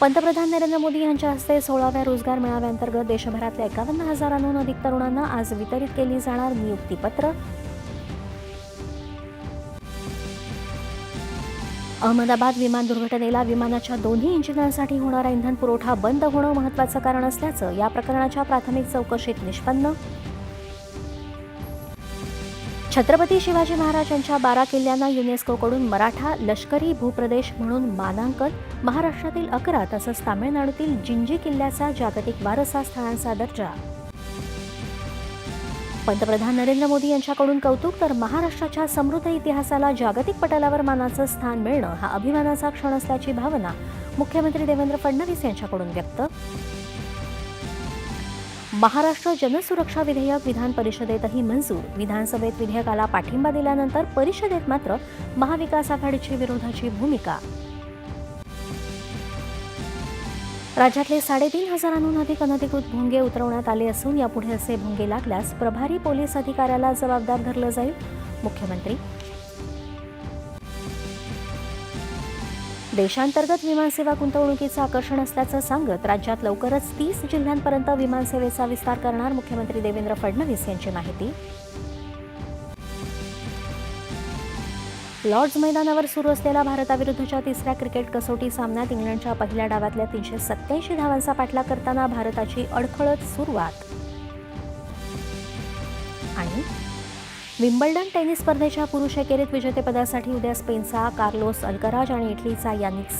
पंतप्रधान नरेंद्र मोदी यांच्या हस्ते सोळाव्या रोजगार मेळाव्याअंतर्गत देशभरातल्या एकावन्न हजारांहून अधिक तरुणांना आज वितरित केली जाणार नियुक्तीपत्र. अहमदाबाद विमान दुर्घटनेला विमानाच्या दोन्ही इंजिनांसाठी होणारा इंधन पुरवठा बंद होणं महत्वाचं कारण असल्याचं या प्रकरणाच्या प्राथमिक चौकशीत निष्पन्न छत्रपती शिवाजी महाराजांच्या बारा किल्ल्यांना युनेस्कोकडून मराठा लष्करी भूप्रदेश म्हणून मानांकन महाराष्ट्रातील अकरा तसंच तामिळनाडूतील जिंजी किल्ल्याचा जागतिक वारसा स्थळांचा दर्जा. पंतप्रधान नरेंद्र मोदी यांच्याकडून कौतुक तर महाराष्ट्राच्या समृद्ध इतिहासाला जागतिक पटलावर मानाचं स्थान मिळणं हा अभिमानाचा क्षण असल्याची भावना मुख्यमंत्री देवेंद्र फडणवीस यांच्याकडून व्यक्त महाराष्ट्र जनसुरक्षा विधेयक विधान परिषदेतही मंजूर. विधानसभेत विधेयकाला पाठिंबा दिल्यानंतर परिषदेत मात्र महाविकास आघाडीची विरोधाची भूमिका. राज्यातले साडेतीन हजारांहून अधिक अनधिकृत भोंगे उतरवण्यात आले असून यापुढे असे भोंगे लागल्यास प्रभारी पोलीस अधिकाऱ्याला जबाबदार धरलं जाईल. मुख्यमंत्री देशांतर्गत विमानसेवा गुंतवणुकीचं आकर्षण असल्याचं सांगत राज्यात लवकरच तीस जिल्ह्यांपर्यंत विमानसेवेचा विस्तार करणार मुख्यमंत्री देवेंद्र फडणवीस यांची माहिती. लॉर्ड्स मैदानावर सुरू असलेल्या भारताविरुद्धच्या तिसऱ्या क्रिकेट कसोटी सामन्यात इंग्लंडच्या पहिल्या डावातल्या तीनशे सत्याऐंशी धावांचा पाठलाग करताना भारताची अडखळत सुरुवात. आणि विम्बल्डन टेनिस स्पर्धेच्या पुरुष एकेरीत विजेतेपदासाठी उद्या स्पेनचा कार्लोस अल्कराज आणि इटलीचा यानिक